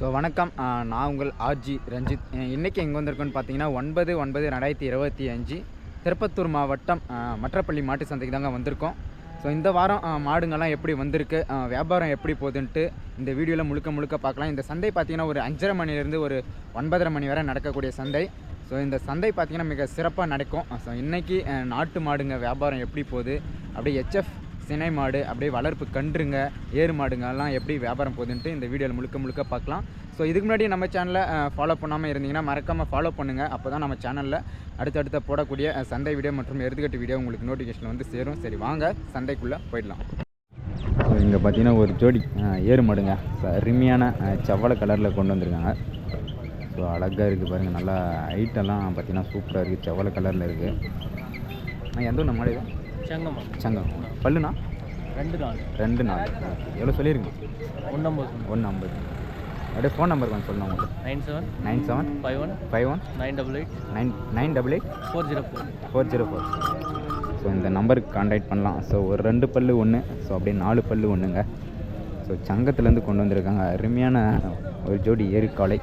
So வணக்கம். நான் உங்கள் ஆர்ஜி ரஞ்சித். இன்றைக்கி எங்கே வந்திருக்கோன்னு பார்த்தீங்கன்னா ஒன்பது ஒன்பது ரெண்டாயிரத்தி இருபத்தி அஞ்சு திருப்பத்தூர் மாவட்டம் மற்றப்பள்ளி மாட்டு சந்தைக்கு தாங்க வந்திருக்கோம். ஸோ இந்த வாரம் மாடுங்கள்லாம் எப்படி வந்திருக்கு வியாபாரம் எப்படி போகுதுன்ட்டு இந்த வீடியோவில் முழுக்க முழுக்க பார்க்கலாம் இந்த சந்தை பார்த்திங்கன்னா ஒரு அஞ்சரை மணிலேருந்து ஒரு ஒன்பதரை மணி வரை நடக்கக்கூடிய சந்தை. ஸோ இந்த சந்தை பார்த்திங்கன்னா மிக சிறப்பாக நடக்கும். ஸோ இன்றைக்கி நாட்டு மாடுங்க வியாபாரம் எப்படி போகுது? அப்படியே ஹெச்எஃப் சினை மாடு அப்படியே வளர்ப்பு கன்றுங்க ஏறு மாடுங்கெல்லாம் எப்படி வியாபாரம் போகுதுன்ட்டு இந்த வீடியோவில் முழுக்க முழுக்க பார்க்கலாம். ஸோ இதுக்கு முன்னாடி நம்ம சேனலை ஃபாலோ பண்ணாமல் இருந்தீங்கன்னா மறக்காமல் ஃபாலோ பண்ணுங்கள் அப்போ தான் நம்ம சேனலில் அடுத்தடுத்த போடக்கூடிய சண்டை வீடியோ மற்றும் எடுத்துக்கட்டு வீடியோ உங்களுக்கு நோட்டிஃபிகேஷன் வந்து சேரும். சரி வாங்க சண்டைக்குள்ளே போயிடலாம். ஸோ இங்கே பார்த்தீங்கன்னா ஒரு ஜோடி ஏறு மாடுங்க. அருமையான செவ்வளை கலரில் கொண்டு வந்திருக்காங்க. ஸோ அழகாக இருக்குது பாருங்கள் நல்லா ஹைட்டெல்லாம் பார்த்தீங்கன்னா சூப்பராக இருக்குது செவ்வளை கலரில் இருக்குது எந்த ஊர் மாடு செங்கம்மா சங்கம் பல்லுண்ணா ரெண்டு நாள் ரெண்டு நாள் எவ்வளோ சொல்லியிருங்க ஒன்றம்பது ஒன்று ஐம்பது அப்படியே ஃபோன் நம்பர் கொஞ்சம் சொல்லணும் உங்களுக்கு. Nine seven. Nine seven. Five one. Five one. Nine double eight. Nine nine double eight. Four zero four. Four zero four. So இந்த நம்பருக்கு காண்டாக்ட் பண்ணலாம். ஸோ ஒரு ரெண்டு பல்லு ஒன்று ஸோ அப்படியே நாலு பல்லு ஒன்றுங்க ஸோ சங்கத்துலேருந்து கொண்டு வந்திருக்காங்க. அருமையான ஒரு ஜோடி ஏரிக்காலை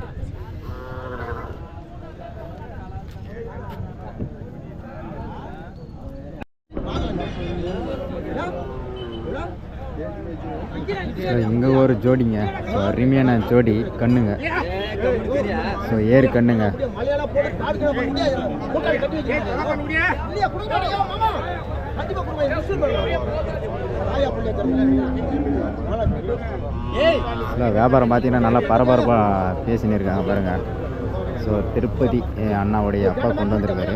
ஸோ இங்கே ஒரு ஜோடிங்க. ஸோ அருமையான ஜோடி கண்ணுங்க. ஸோ ஏறு கண்ணுங்க. இல்லை வியாபாரம் பார்த்தீங்கன்னா நல்லா பரபரப்பாக பேசினிருக்காங்க பாருங்கள் ஸோ திருப்பதி என் அண்ணாவுடைய அப்பா கொண்டு வந்திருக்காரு.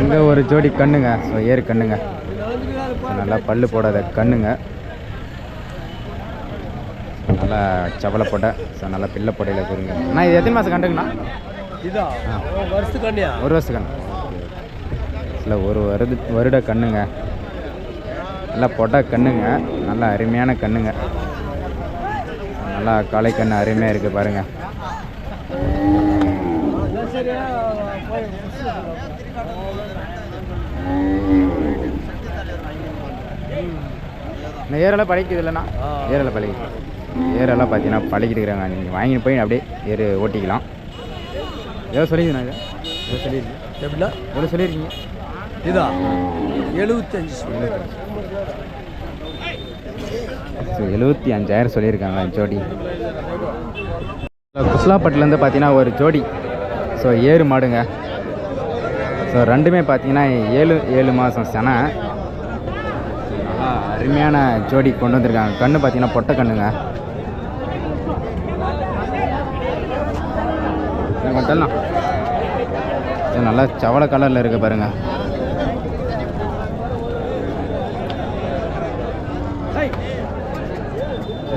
இங்கே ஒரு ஜோடி கண்ணுங்க. ஸோ ஏறு கண்ணுங்க. நல்லா பல்லு போடாத கண்ணுங்க. நல்லா செவலை போட்ட ஸோ நல்லா பிள்ளை போடையில் கொடுங்க அண்ணா இது எத்தனை மாதம் கண்டுங்கண்ணா? இதா? ஒரு வருஷம் கண்ணு. இல்லை ஒரு வருது வருட கண்ணுங்க. நல்லா பொட்டை கண்ணுங்க. நல்லா அருமையான கண்ணுங்க. நல்லா காளை கண்ணு அருமையாக இருக்குது பாருங்கள் இந்த ஏரெல்லாம் பழகிக்குது இல்லைண்ணா. ஏரெல்லாம் பழகி. ஏரெல்லாம் பார்த்தீங்கன்னா பழகிட்டு இருக்கிறாங்க நீங்கள் வாங்கிட்டு போய் அப்படியே ஏறு ஓட்டிக்கலாம். எவ்வளோ சொல்லியிருந்தேன் இது. எவ்வளோ சொல்லியிருக்கீங்க எப்படின்னா? எவ்வளோ சொல்லியிருக்கீங்க. இதா? எழுபத்தஞ்சு ஸோ எழுபத்தி அஞ்சாயிரம் சொல்லியிருக்காங்க ஜோடி? குஸ்லாப்பட்டிலேருந்து பார்த்தீங்கன்னா ஒரு ஜோடி. ஸோ ஏறு மாடுங்க. ஸோ ரெண்டுமே பார்த்தீங்கன்னா ஏழு ஏழு மாதம் செனை. அருமையான ஜோடி கொண்டு வந்திருக்காங்க. கண்ணு பார்த்தீங்கன்னா பொட்டை கண்ணுங்க. மட்டும்தான் இது நல்லா சவள கலரில் இருக்கு பாருங்க.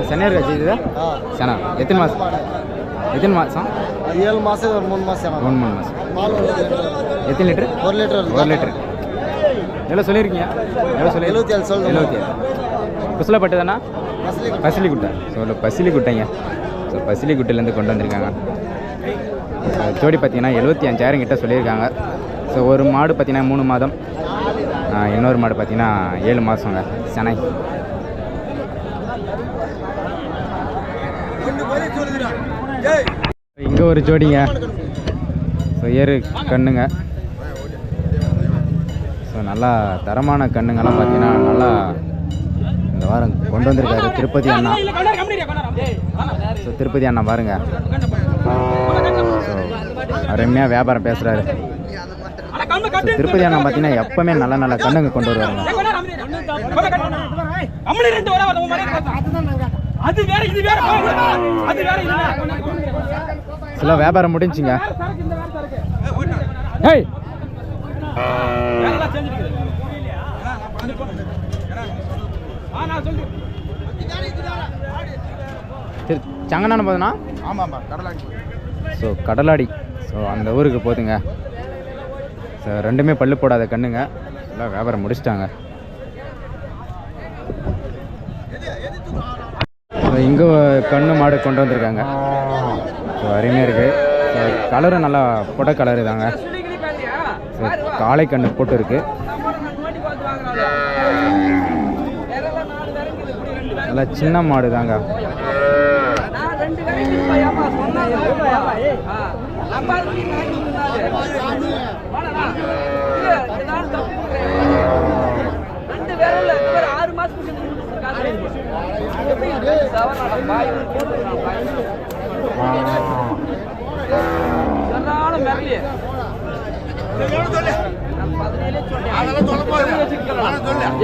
சென்னையர் கட்சி இது? செனா எத்தனை மாதம் எத்தனை மாதம் ஏழு மாதம் ஒரு மூணு மாதம் மூணு மூணு மாதம் எத்தனை லிட்டரு? ஒரு லிட்டர். ஒரு லிட்டரு. எவ்வளோ சொல்லியிருக்கீங்க. எவ்வளோ சொல்லி எழுபத்தி ஏழு சொல்லுங்க. எழுபத்தி ஏழு. குசலப்பட்டு தானே பசிலிக்குட்டை. ஸோ இல்லை பசிலிக்குட்டைங்க. ஸோ பசிலிக்குட்டையிலேருந்து கொண்டு வந்திருக்காங்க. ஜோடி பார்த்தீங்கன்னா எழுபத்தி அஞ்சாயிரம் கிட்ட சொல்லியிருக்காங்க. ஸோ ஒரு மாடு பார்த்தீங்கன்னா மூணு மாதம். இன்னொரு மாடு பார்த்தீங்கன்னா ஏழு மாதங்க செனை. இங்கே ஒரு ஜோடிங்க. ஸோ ஏறு கண்ணுங்க. ஸோ நல்லா தரமான கண்ணுங்கெல்லாம் பார்த்தீங்கன்னா நல்லா இந்த வாரம் கொண்டு வந்திருக்காரு. திருப்பதி அண்ணா. ஸோ திருப்பதி அண்ணா பாருங்க. ஸோ அருமையாக வியாபாரம் பேசுகிறாரு ஸோ திருப்பதி அண்ணா பார்த்தீங்கன்னா எப்பவுமே நல்ல நல்ல கண்ணுங்க கொண்டு வருவாருங்க. சில வியாபாரம் முடிஞ்சுங்க ஏய் சரி சங்கனான போதுண்ணா ஆமாம்மா கடலாடி. ஸோ கடலாடி. ஸோ அந்த ஊருக்கு போதுங்க. ஸோ ரெண்டுமே பல்லு போடாத கண்ணுங்க. எல்லாம் வியாபாரம் முடிச்சிட்டாங்க. இங்கே கண்ணு மாடு கொண்டு வந்திருக்காங்க. ஸோ அருமையாக இருக்குது கலரும் நல்லா புட கலரு தாங்க. காளை கண்ணு போட்டு இருக்கு நம்ம நோண்டி பார்த்து வாங்குறாங்க வேறெல்லாம் நாலு விறங்குது இப்படி ரெண்டு விறங்கு. நல்லா சின்ன மாடு தாங்க ஆ.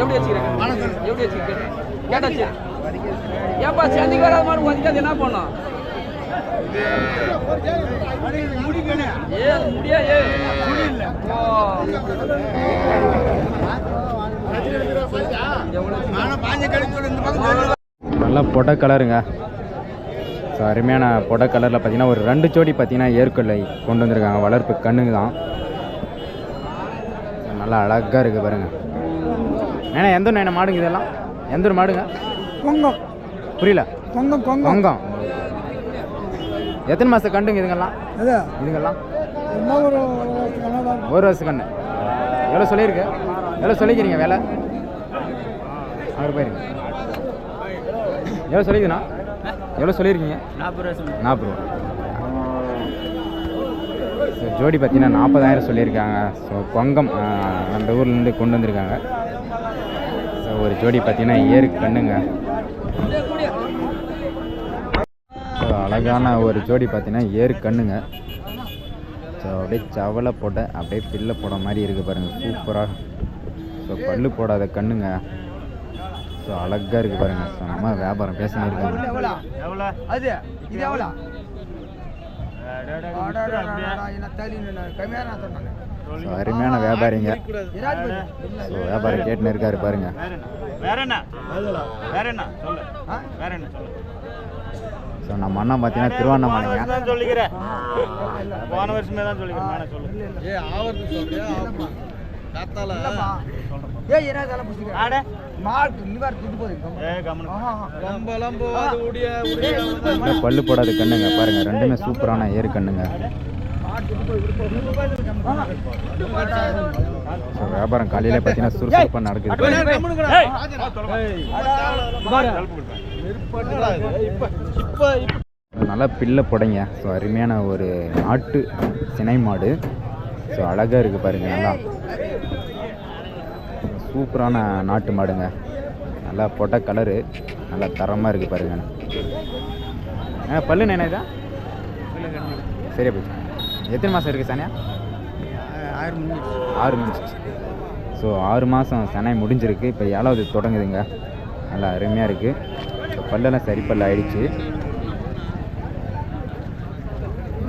எப்படி. எப்படி? கேட்டாச்சு. ஏப்பா சந்திக்கு வராத மாதிரி ஒதுக்காது என்ன பண்ணும்? ஏ அது முடியா ஏ ஓ. நல்லா பொட கலருங்க. ஸோ அருமையான பொட கலரில் பார்த்தீங்கன்னா ஒரு ரெண்டு ஜோடி பார்த்தீங்கன்னா ஏற்கொள்ளை கொண்டு வந்திருக்காங்க. வளர்ப்பு கண்ணுங்க தான். நல்லா அழகாக இருக்குது பாருங்க. ஏன்னா எந்த ஒன்று மாடுங்க இதெல்லாம்? எந்த ஒரு மாடுங்க? பொங்கம். புரியல. பொங்கம் பொங்கம். பொங்கம். எத்தனை மாதம் கண்டுங்க இதுங்கெல்லாம்? இதுங்கெல்லாம்? என்ன ஒரு வருஷம் கண்ணு. எவ்வளோ சொல்லியிருக்கு? எவ்வளோ சொல்லிக்கிறீங்க வேலை? அவர் போயிருங்க எவ்வளோ சொல்லிக்குதுண்ணா எவ்வளோ சொல்லியிருக்கீங்க? நாற்பது ரூபா நாற்பது ரூபா. ஜோடி பார்த்தீங்கன்னா நாற்பதாயிரம் சொல்லியிருக்காங்க. ஸோ கொங்கம் அந்த ஊர்லேருந்து கொண்டு வந்திருக்காங்க. ஸோ ஒரு ஜோடி பார்த்தீங்கன்னா ஏறு கண்ணுங்க. ஸோ அழகான ஒரு ஜோடி பார்த்தீங்கன்னா ஏறு கண்ணுங்க. ஸோ அப்படியே சவலை போட்ட அப்படியே பில்லை போட மாதிரி இருக்குது பாருங்கள் சூப்பராக ஸோ பல்லு போடாத கண்ணுங்க. ஸோ அழகாக இருக்குது பாருங்கள் ஸோ நம்ம வியாபாரம் பேசினு இருக்காங்க அது இது எவ்வளோ ஸோ அருமையான வியாபாரிங்க. ஸோ வியாபாரம் கேட்டுன்னு இருக்காரு பாருங்க. வேற என்ன வேற என்ன சொல்லு. வேற என்ன சொல்லு ஸோ நம்ம அண்ணன் பார்த்தீங்கன்னா திருவண்ணாமலைங்க. போன வருஷமே தான் சொல்லிக்கிறேன். காத்தால ஏய் என்ன ஆட. துட்டு ஏ உடைய உடைய பல்லு போடாத கண்ணுங்க பாருங்க. ரெண்டுமே சூப்பரான ஏறு கண்ணுங்க. வியாபாரம் காலையில பார்த்தீங்கன்னா சுறுசுறுப்பாக நடக்குது. இப்ப இப்ப நல்லா பில்லை புடைங்க. ஸோ அருமையான ஒரு நாட்டு சினை மாடு. ஸோ அழகாக இருக்குது பாருங்க நல்லா. சூப்பரான நாட்டு மாடுங்க. நல்லா போட்ட கலரு நல்லா தரமாக இருக்குது பாருங்க. ஆ பல்லு என்ன சரி சரியா போச்சு. எத்தனை மாதம் இருக்குது சனியா? ஆறு முடிஞ்சிச்சு ஸோ ஆறு மாதம் சனை முடிஞ்சிருக்கு. இப்போ ஏழாவது தொடங்குதுங்க. நல்லா அருமையாக இருக்குது ஸோ பல்லெல்லாம் சரி பல்லு ஆயிடுச்சு.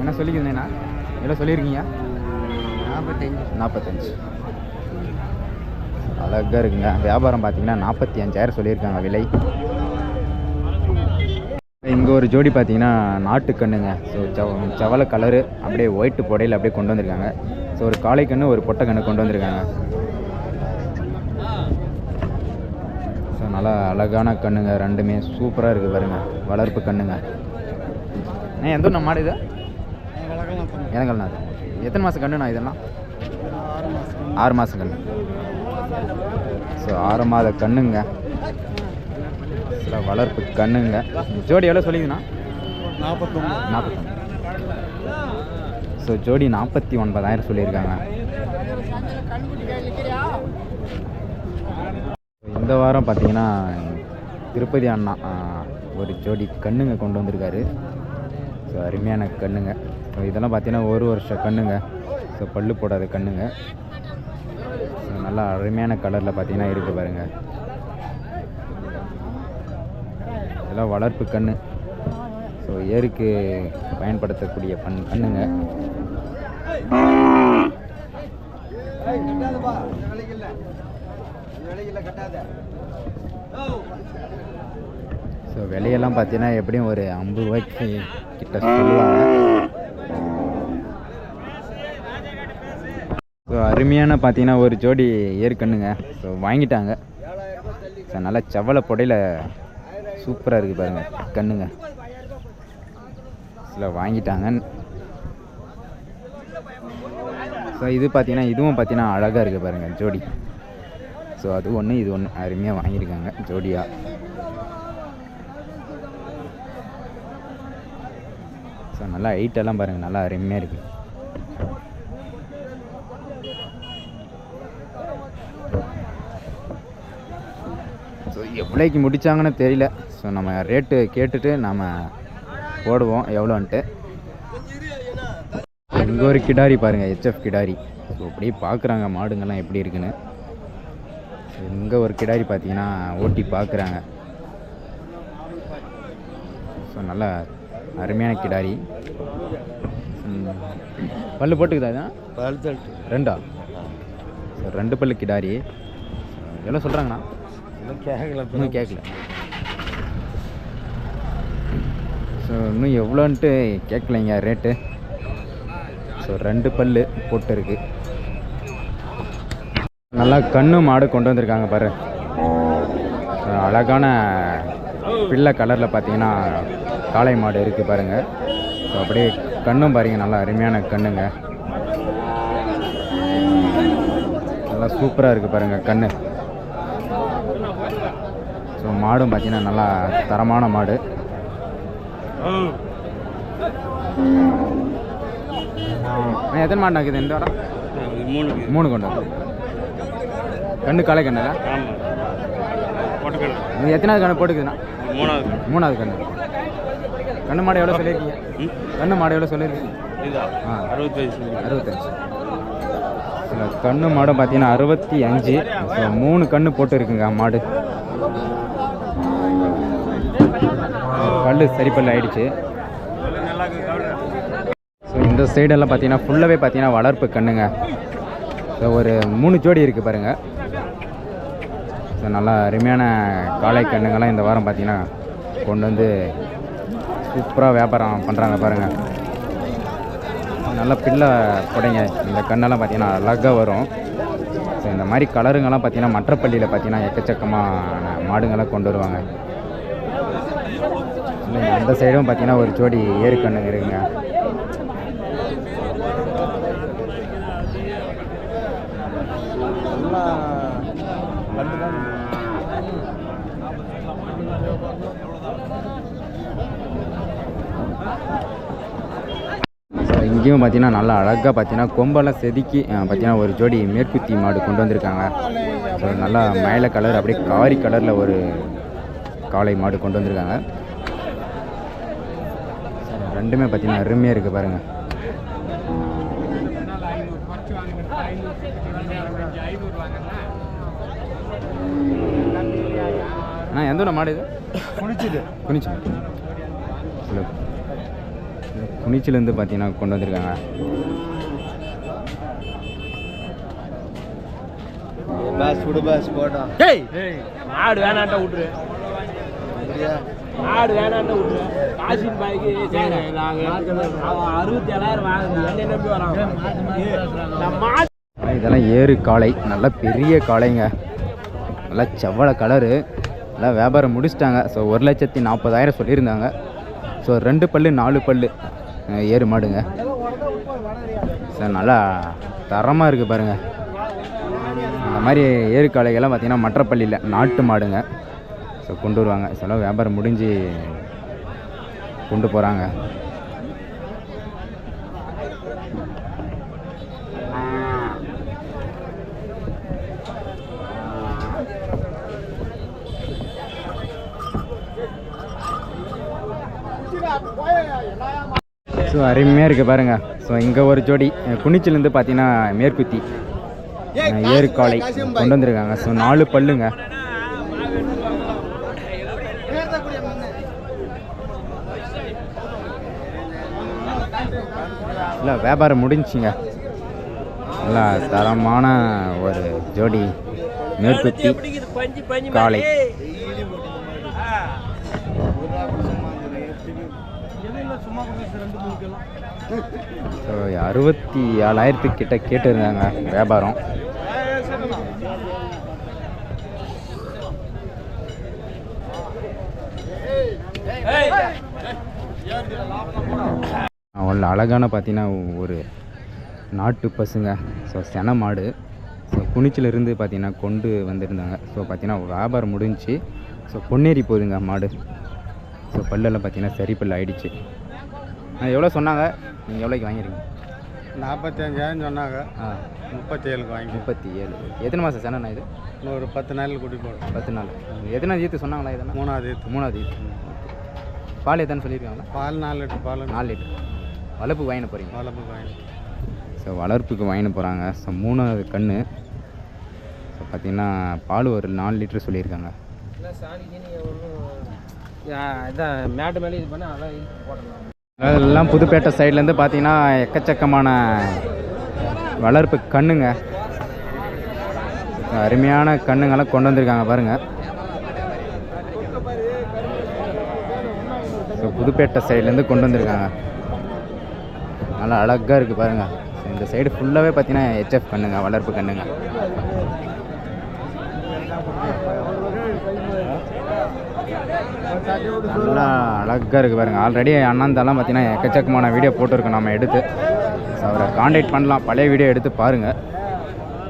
என்ன சொல்லிக்கிறீங்கண்ணா எவ்வளோ சொல்லியிருக்கீங்க? நாற்பத்தஞ்சு நாற்பத்தஞ்சு அழகாக இருக்குங்க. வியாபாரம் பார்த்தீங்கன்னா நாற்பத்தி அஞ்சாயிரம் சொல்லியிருக்காங்க விலை. இங்கே ஒரு ஜோடி பார்த்தீங்கன்னா நாட்டு கண்ணுங்க. ஸோ சவ சவலை கலரு அப்படியே ஒயிட்டு புடையில் அப்படியே கொண்டு வந்திருக்காங்க. ஸோ ஒரு காளை கண்ணு ஒரு பொட்டை கண்ணு கொண்டு வந்திருக்காங்க. ஸோ நல்லா அழகான கண்ணுங்க ரெண்டுமே சூப்பராக இருக்குது பாருங்க. வளர்ப்பு கண்ணுங்க. ஏன் எந்த ஊர் மாடு இது? அது எத்தனை மாதம் கண்ணுண்ணா இதெல்லாம்? ஆறு மாதம் கண்ணு. ஸோ ஆறு மாத கண்ணுங்க. சில வளர்ப்பு கண்ணுங்க. ஜோடி எவ்வளோ சொல்லிங்கண்ணா? நாற்பத்தொம்பது நாற்பத்தொன்று ஸோ ஜோடி நாற்பத்தி ஒன்பதாயிரம் சொல்லியிருக்காங்க. இந்த வாரம் பார்த்தீங்கன்னா திருப்பதி அண்ணா ஒரு ஜோடி கண்ணுங்க கொண்டு வந்திருக்காரு. ஸோ அருமையான கண்ணுங்க. ஸோ இதெல்லாம் பார்த்தீங்கன்னா ஒரு வருஷம் கண்ணுங்க. ஸோ பல்லு போடாத கண்ணுங்க. ஸோ நல்லா அருமையான கலரில் பார்த்தீங்கன்னா இருக்குது பாருங்கள் இதெல்லாம் வளர்ப்பு கன்று ஸோ ஏருக்கு பயன்படுத்தக்கூடிய பண் கண்ணுங்க. ஸோ விலையெல்லாம் பார்த்தீங்கன்னா எப்படியும் ஒரு ஐம்பது ரூபாய்க்கு கிட்ட சொல்லுவாங்க. ஸோ அருமையான பார்த்தீங்கன்னா ஒரு ஜோடி ஏற்கண்ணுங்க ஸோ வாங்கிட்டாங்க. ஸோ நல்லா செவ்வளை பொடையில் சூப்பராக இருக்குது பாருங்கள் கண்ணுங்க. சில வாங்கிட்டாங்க. ஸோ இது பார்த்தீங்கன்னா இதுவும் பார்த்தீங்கன்னா அழகாக இருக்குது பாருங்கள் ஜோடி. ஸோ அது ஒன்று இது ஒன்று அருமையாக வாங்கியிருக்காங்க ஜோடியாக ஸோ நல்லா ஹைட்டெல்லாம் பாருங்கள் நல்லா அருமையாக இருக்குது ஸோ எவ்வளோக்கு முடிச்சாங்கன்னு தெரியல. ஸோ நம்ம ரேட்டு கேட்டுட்டு நம்ம போடுவோம். எவ்வளோன்ட்டு. இங்கே ஒரு கிடாரி பாருங்கள் ஹெச்எஃப் கிடாரி. ஸோ அப்படியே பார்க்குறாங்க மாடுங்கெல்லாம் எப்படி இருக்குன்னு. இங்கே ஒரு கிடாரி பார்த்தீங்கன்னா ஓட்டி பார்க்குறாங்க ஸோ நல்லா அருமையான கிடாரி. பல்லு போட்டுக்குதா இதான் ரெண்டா? ஸோ ரெண்டு பல்லு கிடாரி. எவ்வளோ சொல்கிறாங்கண்ணா கேட்கல இன்னும் கேட்கல ஸோ இன்னும் எவ்வளோன்ட்டு கேட்கலைங்க ரேட்டு ஸோ ரெண்டு பல்லு போட்டு இருக்கு நல்லா கண்ணு மாடு கொண்டு வந்திருக்காங்க பாரு. அழகான பிள்ளை கலரில் பார்த்தீங்கன்னா காளை மாடு இருக்குது பாருங்கள் ஸோ அப்படியே கண்ணும் பாருங்க நல்லா அருமையான கண்ணுங்க. நல்லா சூப்பராக இருக்குது பாருங்கள் கண்ணு. ஸோ மாடும் பார்த்தீங்கன்னா நல்லா தரமான மாடு. எத்தனை மாடு நாக்குது இந்த வாரம் மூணு மூணு கொண்டு கண்ணு காலை கண்ணுல இது எத்தனாவது கண்ணு போட்டுக்குதுண்ணா மூணாவது மூணாவது கண்ணு கண்ணு மாடு எவ்வளோ சொல்லியிருக்கீங்க? கண்ணு மாடு எவ்வளோ சொல்லியிருக்கீங்க? ஆ. அறுபத்தஞ்சு. அறுபத்தஞ்சு கண்ணு மாடும் பார்த்தீங்கன்னா அறுபத்தி அஞ்சு. மூணு கண்ணு போட்டு இருக்குங்க மாடு. பல்லு சரி பல்லு ஆயிடுச்சு. ஸோ இந்த சைடெல்லாம் பார்த்தீங்கன்னா ஃபுல்லாகவே பார்த்தீங்கன்னா வளர்ப்பு கண்ணுங்க. ஸோ ஒரு மூணு ஜோடி இருக்குது பாருங்கள் ஸோ நல்லா அருமையான காளை கண்ணுங்கள்லாம் இந்த வாரம் பார்த்தீங்கன்னா கொண்டு வந்து சூப்பராக வியாபாரம் பண்ணுறாங்க பாருங்கள் நல்ல பிள்ளை புடைங்க. இந்த கண்ணெல்லாம் பார்த்தீங்கன்னா அழகாக வரும். ஸோ இந்த மாதிரி கலருங்கெல்லாம் பார்த்தீங்கன்னா மற்ற பள்ளியில் பார்த்தீங்கன்னா எக்கச்சக்கமான மாடுங்கள்லாம் கொண்டு வருவாங்க. இல்லை, அந்த சைடும் பார்த்தீங்கன்னா ஒரு ஜோடி ஏறுக்கண்ணுங்க இருக்குங்க. ஸோ இங்கேயும் பார்த்தீங்கன்னா நல்லா அழகாக பார்த்தீங்கன்னா கொம்பெல்லாம் செதுக்கி பார்த்தீங்கன்னா ஒரு ஜோடி மேற்குத்தி மாடு கொண்டு வந்திருக்காங்க. ஸோ நல்லா மயில கலர் அப்படியே காரி கலரில் ஒரு காளை மாடு கொண்டு வந்திருக்காங்க. ரெண்டுமே பார்த்தீங்கன்னா அருமையாக இருக்குது பாருங்கள் அண்ணா எந்த ஊர் மாடு இது? குடிச்சுது குனிச்சி இல்லை குனிச்சிலேருந்து பார்த்தீங்கன்னா கொண்டு வந்திருக்காங்க. பாஸ் விடு பாஸ் போட்டோம் ஏய் மாடு வேணாண்ட விட்டுரு. மாடு வேணாண்ட விட்டுரு காசின் பாய்க்கு சரி நாங்க அவன் அறுபத்தி ஏழாயிரம் என்னை நம்பி வரான். நான் மாடு ஆனா, இதெல்லாம் ஏறு காளை. நல்ல பெரிய காளைங்க. நல்லா செவ்வளை கலரு நல்லா வியாபாரம் முடிச்சிட்டாங்க. ஸோ ஒரு லட்சத்தி நாற்பதாயிரம் சொல்லியிருந்தாங்க. ஸோ ரெண்டு பல்லு நாலு பல்லு. அஹ், ஏறு மாடுங்க. சார் நல்லா தரமாக இருக்குது பாருங்கள் இந்த மாதிரி ஏறு காளைகள்லாம் பார்த்தீங்கன்னா மற்ற பள்ளியில் நாட்டு மாடுங்க. ஸோ கொண்டு வருவாங்க. சில வியாபாரம் முடிஞ்சு கொண்டு போகிறாங்க ஸோ அருமையாக இருக்குது பாருங்கள் ஸோ இங்கே ஒரு ஜோடி குனிச்சிலேருந்து பார்த்தீங்கன்னா மேற்குத்தி அஹ், ஏறு கொண்டு வந்திருக்காங்க. ஸோ நாலு பல்லுங்க. இல்லை வியாபாரம் முடிஞ்சுங்க நல்லா தரமான ஒரு ஜோடி மேற்குத்தி காளை ஸோ அறுபத்தி ஏழாயிரத்துக்கு கிட்ட கேட்டுருந்தாங்க வியாபாரம் அவ்வளோ அழகான பார்த்தீங்கன்னா ஒரு நாட்டு பசுங்க. ஸோ சென மாடு. ஸோ குனிச்சிலிருந்து பார்த்தீங்கன்னா கொண்டு வந்திருந்தாங்க. ஸோ பார்த்தீங்கன்னா வியாபாரம் முடிஞ்சுச்சு ஸோ பொன்னேறி போகுதுங்க மாடு. ஸோ பல்லெல்லாம் பார்த்தீங்கன்னா சரி பல்லு ஆயிடுச்சு எவ்வளோ சொன்னாங்க? நீங்கள் எவ்வளோக்கு வாங்கிருக்கீங்க? நாற்பத்தி அஞ்சாயிரம் சொன்னாங்க. ஆ. முப்பத்தி ஏழுக்கு வாங்கி முப்பத்தி ஏழு எத்தனை மாதம் சென்னா இது? இன்னும் ஒரு பத்து நாளில் கூட்டி போடும் பத்து நாள். எத்தனை ஈத்து சொன்னாங்களா இதெல்லாம் மூணாவது. மூணாவது ஈத்து. பால் எத்தனை சொல்லியிருக்காங்களா பால் நாலு லிட்டர் பால் நாலு லிட்டர். வளர்ப்பு வாங்கின போகிறீங்க வளர்ப்புக்கு வாங்கி ஸோ வளர்ப்புக்கு வாங்கிட்டு போகிறாங்க ஸோ மூணாவது கன்று ஸோ பார்த்தீங்கன்னா பால் ஒரு நாலு லிட்டர் சொல்லியிருக்காங்க. மேட்டு மேலே இது பண்ண அதான் போட்டலாம் அதெல்லாம் புதுப்பேட்டை சைட்லேருந்து பார்த்தீங்கன்னா எக்கச்சக்கமான வளர்ப்பு கண்ணுங்க. அருமையான கண்ணுங்கெல்லாம் கொண்டு வந்திருக்காங்க பாருங்கள் ஸோ புதுப்பேட்டை சைட்லேருந்து கொண்டு வந்திருக்காங்க. நல்லா அழகாக இருக்குது பாருங்கள் இந்த சைடு ஃபுல்லாகவே பார்த்தீங்கன்னா ஹெச்எஃப் கண்ணுங்க வளர்ப்பு கண்ணுங்க. நல்லா அழகாக இருக்குது பாருங்க. ஆல்ரெடி அண்ணாந்தாலாம் பார்த்தீங்கன்னா எக்கச்சக்கமான வீடியோ போட்டிருக்கோம். நம்ம எடுத்து. ஸோ அவரை காண்டாக்ட் பண்ணலாம். பழைய வீடியோ எடுத்து பாருங்கள்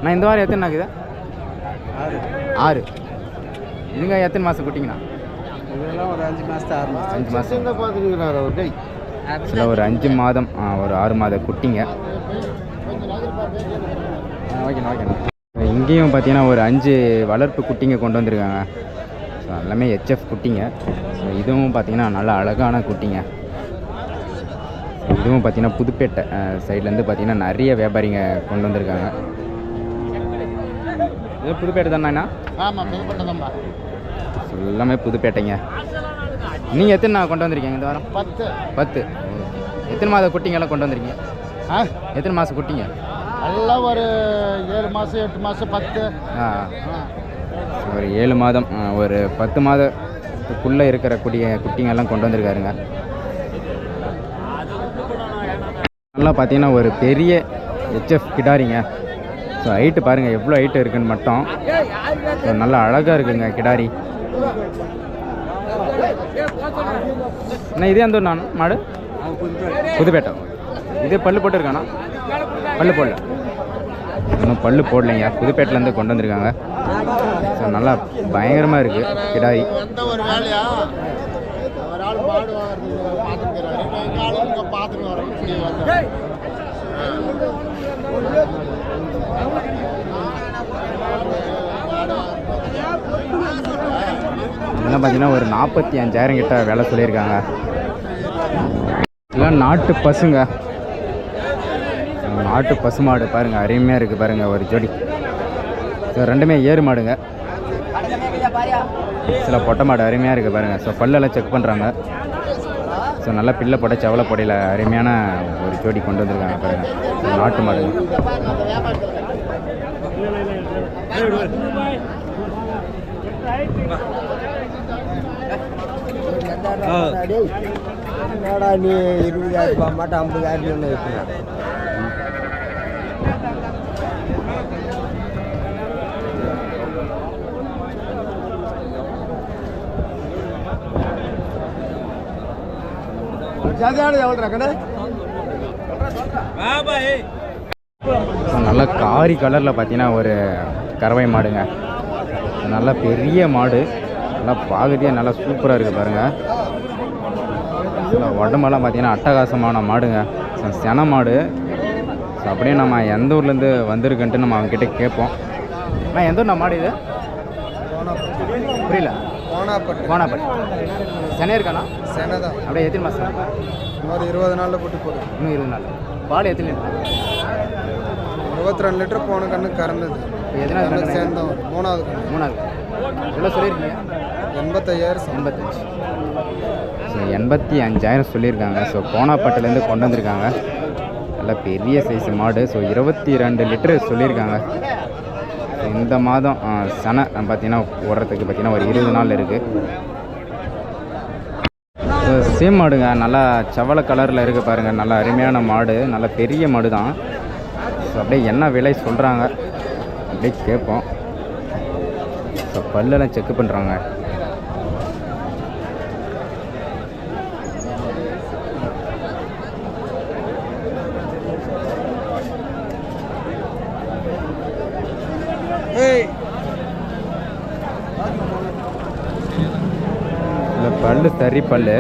நான் இந்த வாரம் எத்தனை நாக்குது ஆறு. நீங்கள் எத்தனை மாதம் குட்டிங்கண்ணா? இதெல்லாம் ஒரு அஞ்சு மாதத்து ஆறு மாதம் அஞ்சு மாதம் பார்த்துருக்கிறாரு அவர். கை சில ஒரு அஞ்சு மாதம் ஒரு ஆறு மாத குட்டிங்க. ஓகேண்ணா ஓகேண்ணா இங்கேயும் பார்த்தீங்கன்னா ஒரு அஞ்சு வளர்ப்பு குட்டிங்க கொண்டு வந்திருக்காங்க. ஸோ எல்லாமே ஹெச்எஃப் குட்டிங்க. ஸோ இதுவும் பார்த்தீங்கன்னா நல்லா அழகான குட்டிங்க. இதுவும் பார்த்தீங்கன்னா புதுப்பேட்டை சைட்லேருந்து பார்த்தீங்கன்னா நிறைய வியாபாரிங்க கொண்டு வந்திருக்காங்க. இது புதுப்பேட்டை தானேண்ணா ஆமாம் புதுப்பட்டதம்மா ஸோ எல்லாமே புதுப்பேட்டைங்க. நீங்கள் எத்தனை நாள் கொண்டு வந்திருக்கீங்க இந்த வாரம்? பத்து. பத்து. எத்தனை மாத குட்டிங்கெல்லாம் கொண்டு வந்திருக்கீங்க? ஆ? எத்தனை மாதம் குட்டிங்க? எல்லாம் ஒரு ஏழு மாதம் எட்டு மாதம் பத்து. ஆ. ஒரு ஏழு மாதம் ஒரு பத்து மாதத்துக்குள்ளே இருக்கிற குட்டிய குட்டிங்கெல்லாம் கொண்டு வந்திருக்காருங்க. நல்லா பார்த்தீங்கன்னா ஒரு பெரிய ஹெச்எஃப் கிடாரிங்க. ஸோ ஹைட்டு பாருங்கள் எவ்வளோ ஹைட்டு இருக்குன்னு மட்டும். ஸோ நல்லா அழகாக இருக்குங்க கிடாரி. அண்ணா இதே அந்த நான் மாடு? புதுப்பேட்டை. இதே பல்லு போட்டுருக்கானா? பல்லு போடல. இன்னும் பல்லு போடலைங்க. புதுப்பேட்டிலேருந்து கொண்டு வந்திருக்காங்க. ஸோ நல்லா பயங்கரமாக இருக்குது கிடாய். பார்த்துட்டு இதெல்லாம் பார்த்தீங்கன்னா ஒரு நாற்பத்தி அஞ்சாயிரம் கிட்ட வேலை சொல்லியிருக்காங்க. இதெல்லாம் நாட்டு பசுங்க. நாட்டு பசு மாடு பாருங்கள் அருமையாக இருக்குது பாருங்கள் ஒரு ஜோடி. ஸோ ரெண்டுமே ஏறு மாடுங்க. சில பொட்டை மாடு அருமையாக இருக்குது பாருங்கள் ஸோ பல்லெல்லாம் செக் பண்ணுறாங்க ஸோ நல்லா பில்லை போட செவலை பொடையில் அருமையான ஒரு ஜோடி கொண்டு வந்திருக்காங்க பாருங்கள் நாட்டு மாடுங்க. என்னடா நீ இருபதாயிரம் ரூபாய் மாட்டேன் ஐம்பதாயிரம் வைக்கிறேன் எவ்வளோ நல்ல காரி கலரில் பார்த்தீங்கன்னா ஒரு கறவை மாடுங்க. நல்ல பெரிய மாடு. நல்லா பாகதியாக நல்லா சூப்பராக இருக்குது பாருங்கள் ஸோ உடம்பெல்லாம் பார்த்தீங்கன்னா அட்டகாசமான மாடுங்க. சென மாடு. ஸோ அப்படியே நம்ம எந்த ஊர்லேருந்து வந்திருக்குன்ட்டு நம்ம அவங்ககிட்ட கேட்போம். அண்ணா எந்த ஊர்ண்ணா மாடு இது? புரியல. போனாப்பட்டு கோனாப்பட்டு சென்னை இருக்காண்ணா? செனதான் அப்படியே எத்தனை மாதம் ஒரு இருபது நாளில் கூட்டி போகுது இன்னும் இருபது நாள். பால் எத்தனை லிட்டர்? இருபத்தி ரெண்டு லிட்டர் போன கண்ணு கறந்தது. கண்ணு? சேர்ந்தோம். மூணாவது மூணாவது. எவ்வளோ சொல்லியிருக்கீங்க? எண்பத்தையாயிரம். எண்பத்தஞ்சு. ஸோ எண்பத்தி அஞ்சாயிரம் சொல்லியிருக்காங்க. ஸோ கோனாப்பட்டிலேருந்து கொண்டு வந்திருக்காங்க. நல்லா பெரிய சைஸ் மாடு. ஸோ இருபத்தி ரெண்டு லிட்டரு சொல்லியிருக்காங்க. இந்த மாதம் சனை பார்த்தீங்கன்னா ஓடுறதுக்கு பார்த்தீங்கன்னா ஒரு இருபது நாள் இருக்குது ஸோ சேம் மாடுங்க. நல்லா செவல கலரில் இருக்குது பாருங்கள் நல்லா அருமையான மாடு. நல்ல பெரிய மாடு தான் ஸோ அப்படியே என்ன விலை சொல்கிறாங்க அப்படியே கேட்போம். ஸோ பல்லெல்லாம் செக் பண்ணுறாங்க இந்த பல்லு சரி பல்லு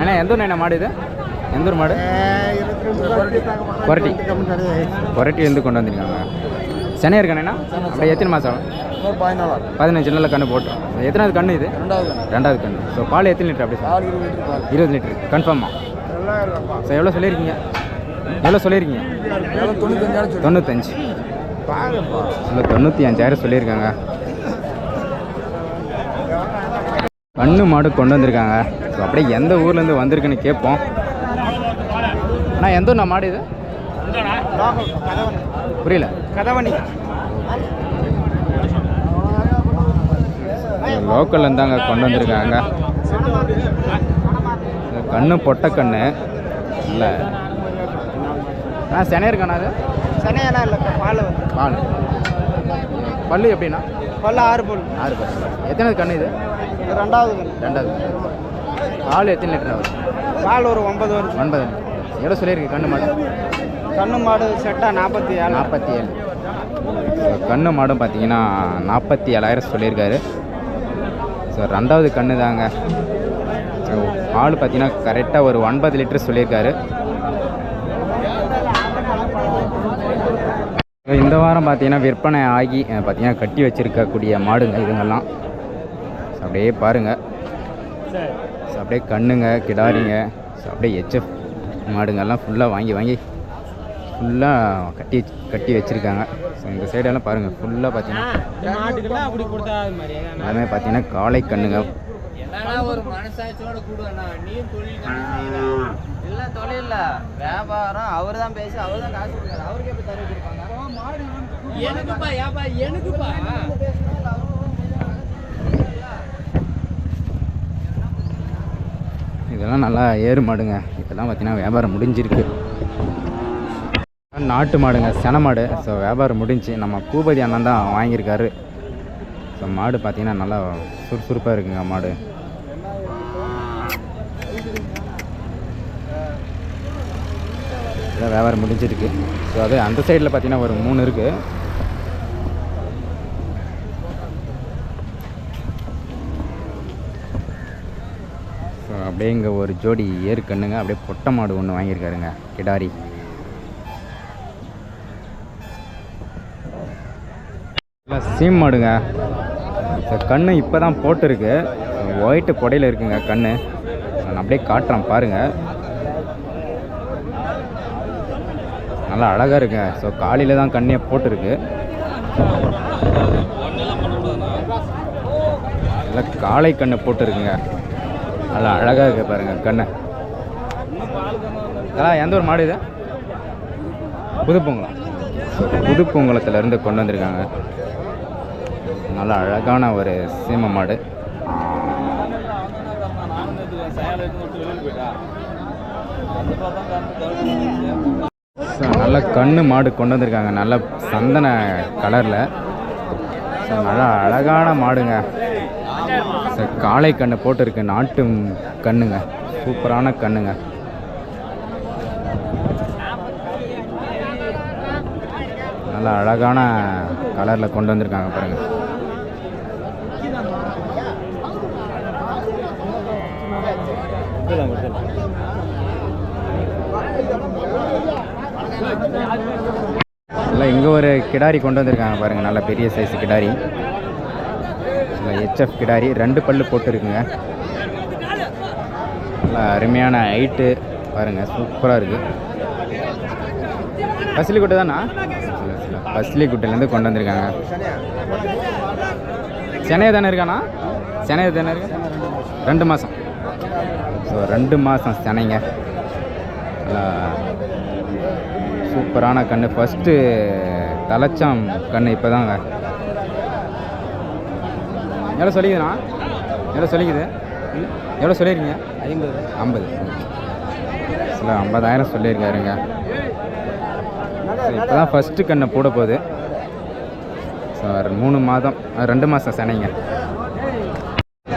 அண்ணா எந்த ஊர் அண்ணா மாடு இது? எந்த ஊர் மாடு? கொரட்டி கொரட்டி வந்து கொண்டு வந்திருக்காங்க. சென்னை இருக்கானேண்ணா அப்படியே எத்தனை மாதம் பதினஞ்சு நாளில் கண்ணு போட்டோம். எத்தனாவது கண்ணு இது? ரெண்டாவது கண்ணு. ஸோ பால் எத்தனை லிட்டர் அப்படி சார் இருபது லிட்டர் கன்ஃபார்மா சார் எவ்வளோ சொல்லியிருக்கீங்க? எவ்வளோ சொல்லியிருக்கீங்க? தொண்ணூத்தஞ்சு. இல்லை தொண்ணூற்றி அஞ்சாயிரம் சொல்லியிருக்காங்க. கண்ணு மாடு கொண்டு வந்திருக்காங்க. ஸோ அப்படியே எந்த ஊர்லேருந்து வந்திருக்குன்னு கேட்போம். அண்ணா எந்த ஊர்ண்ணா மாடு இது? புரியல. கதவணி லோக்கல் இருந்தாங்க கொண்டு வந்திருக்காங்க. கண்ணு பொட்டை கண்ணு. இல்லை. ஆ சென்னை இருக்காண்ணா அது? இல்லை பால் வந்து. பால். பல்லு எப்படின்னா பல்ல ஆறு பல். ஆறு பல். எத்தனாவது கண்ணு இது? ரெண்டாவது கன்று. ரெண்டாவது பால் எத்தனை லிட்டர் ஆகுது? பால் ஒரு ஒன்பது வருது ஒன்பது எவ்வளோ சொல்லியிருக்கு கண்ணு மாடு? கண்ணு மாடு செட்டா நாற்பத்தி ஏழு நாற்பத்தி ஏழு ஸோ கண்ணு மாடும் பார்த்தீங்கன்னா நாற்பத்தி ஏழாயிரம் சொல்லியிருக்காரு. ஸோ ரெண்டாவது கண்ணு தாங்க ஸோ பால் பார்த்தீங்கன்னா கரெக்டாக ஒரு ஒன்பது லிட்டர் சொல்லியிருக்காரு. இந்த வாரம் பார்த்தீங்கன்னா விற்பனை ஆகி பார்த்தீங்கன்னா கட்டி வச்சிருக்கக்கூடிய மாடுங்க இதுங்கெல்லாம். அப்படியே பாருங்கள் அப்படியே கண்ணுங்க கிடாரிங்க அப்படியே ஹெச்எஃப் மாடுங்கெல்லாம் ஃபுல்லாக வாங்கி வாங்கி ஃபுல்லாக கட்டி கட்டி வச்சுருக்காங்க. ஸோ இந்த சைடெல்லாம் பாருங்கள் ஃபுல்லாக பார்த்தீங்கன்னா அது மாதிரி எல்லாமே பார்த்தீங்கன்னா காளை கண்ணுங்க. ஒரு மனசாட்சியோட கூடுவேண்ணா? நீ தொழில் இல்லை தொழில் வியாபாரம் அவர் தான் பேசி அவர் தான் காசு கொடுக்குறாரு. அவருக்கு எப்படி தர எனக்குப்பா ஏப்பா எனக்குப்பா. இதெல்லாம் நல்லா ஏறு மாடுங்க. இதெல்லாம் பார்த்தீங்கன்னா வியாபாரம் முடிஞ்சிருக்கு. நாட்டு மாடுங்க சென மாடு. ஸோ வியாபாரம் முடிஞ்சு நம்ம பூபதி அண்ணன் தான் வாங்கியிருக்காரு. ஸோ மாடு பார்த்தீங்கன்னா நல்லா சுறுசுறுப்பாக இருக்குங்க மாடு. இதெல்லாம் வியாபாரம் முடிஞ்சிருக்கு. ஸோ அது அந்த சைடில் பார்த்தீங்கன்னா ஒரு மூணு இருக்குது ஸோ அப்படியே இங்கே ஒரு ஜோடி ஏறு கண்ணுங்க. அப்படியே பொட்டை மாடு ஒன்று வாங்கியிருக்காருங்க கிடாரி. சீம் மாடுங்க. ஸோ கண்ணு இப்போ தான் போட்டிருக்கு. ஒயிட்டு புடையில இருக்குங்க கண்ணு. நான் அப்படியே காட்டுறேன் பாருங்கள் நல்லா அழகாக இருக்குங்க ஸோ காலையில் தான் கண்ணே போட்டிருக்கு. நல்லா காளை கண்ணை போட்டிருக்குங்க. நல்லா அழகாக இருக்கு பாருங்கள் கண்ணை. அதான் எந்த ஒரு மாடு இது? புதுப்பொங்கலம் புதுப்பொங்கலத்துலேருந்து கொண்டு வந்திருக்காங்க. நல்லா அழகான ஒரு சீம மாடு ஸோ நல்ல கண்ணு மாடு கொண்டு வந்திருக்காங்க. நல்ல சந்தன கலரில். ஸோ நல்லா அழகான மாடுங்க. ஸோ காளை கண்ணு போட்டிருக்கு. நாட்டு கண்ணுங்க. சூப்பரான கண்ணுங்க. நல்லா அழகான கலரில் கொண்டு வந்திருக்காங்க பாருங்க. இல்லை இங்கே ஒரு கிடாரி கொண்டு வந்திருக்காங்க பாருங்கள் நல்ல பெரிய சைஸ் கிடாரி. இல்லை ஹெச்எஃப் கிடாரி. ரெண்டு பல்லு போட்டுருக்குங்க. நல்லா அருமையான ஹைட்டு பாருங்கள் சூப்பராக இருக்குது பசிலிக்குட்டை தானா? பசிலிக்குட்டையிலேருந்து கொண்டு வந்திருக்காங்க. சென்னை தானே இருக்காண்ணா சென்னை தானே இருக்கு? ரெண்டு மாதம் ஸோ ரெண்டு மாதம் சென்னைங்க. சூப்பரான கன்று ஃபஸ்ட்டு தலைச்சாம் கன்று இப்போ தாங்க எவ்வளோ சொல்லிக்குதுண்ணா? எவ்வளோ சொல்லிக்குது? எவ்வளோ சொல்லியிருக்கீங்க ஐம்பது. ஐம்பது. சில ஐம்பதாயிரம் சொல்லியிருக்காருங்க. இப்போ தான் ஃபஸ்ட்டு கண்ணை போட போகுது. ஸோ மூணு மாதம் ரெண்டு மாதம் சென்னைங்க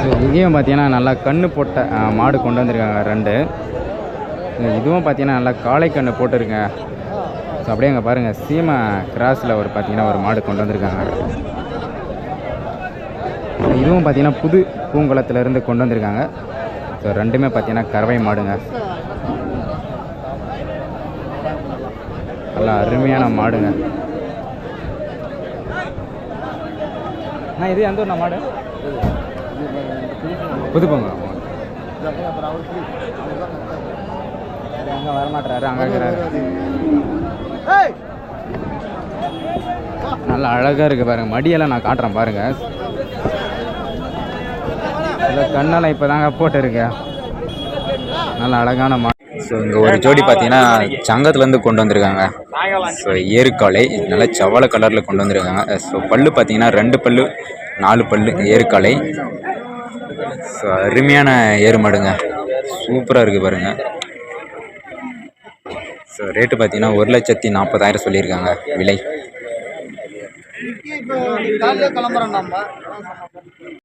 ஸோ இங்கேயும் பார்த்தீங்கன்னா நல்லா கண்ணு போட்ட மாடு கொண்டு வந்திருக்காங்க ரெண்டு. இதுவும் பார்த்தீங்கன்னா நல்லா காளை கண்ணு போட்டிருங்க ஸோ அப்படியே அங்கே பாருங்கள் சீமை கிராஸில் ஒரு பார்த்தீங்கன்னா ஒரு மாடு கொண்டு வந்திருக்காங்க. இதுவும் பார்த்தீங்கன்னா புது பூங்குளத்துலேருந்து கொண்டு வந்திருக்காங்க. ஸோ ரெண்டுமே பார்த்தீங்கன்னா கறவை மாடுங்க. நல்லா அருமையான மாடுங்க. நான் இது எந்த ஊர்ண்ணா மாடு? புதுப்பொங்க. அங்கே வரமாட்டுறாரு அங்கே இருக்கிறாரு. நல்லா அழகாக இருக்குது பாருங்க மடியெல்லாம் நான் காட்டுறேன் பாருங்க. இல்லை கண்ணெல்லாம் இப்போ தாங்க போட்டுருக்கேன் நல்ல அழகான மா ஸோ இங்கே ஒரு ஜோடி பார்த்தீங்கன்னா சங்கத்துலேருந்து கொண்டு வந்திருக்காங்க. ஸோ ஏறுக்காலை நல்ல செவல கலரில் கொண்டு வந்திருக்காங்க. ஸோ பல்லு பார்த்தீங்கன்னா ரெண்டு பல்லு நாலு பல்லு ஏறுக்காலை ஸோ அருமையான ஏறு மாடுங்க சூப்பராக இருக்குது பாருங்க. ஸோ ரேட்டு பார்த்தீங்கன்னா ஒரு லட்சத்தி நாற்பதாயிரம் சொல்லியிருக்காங்க விலை.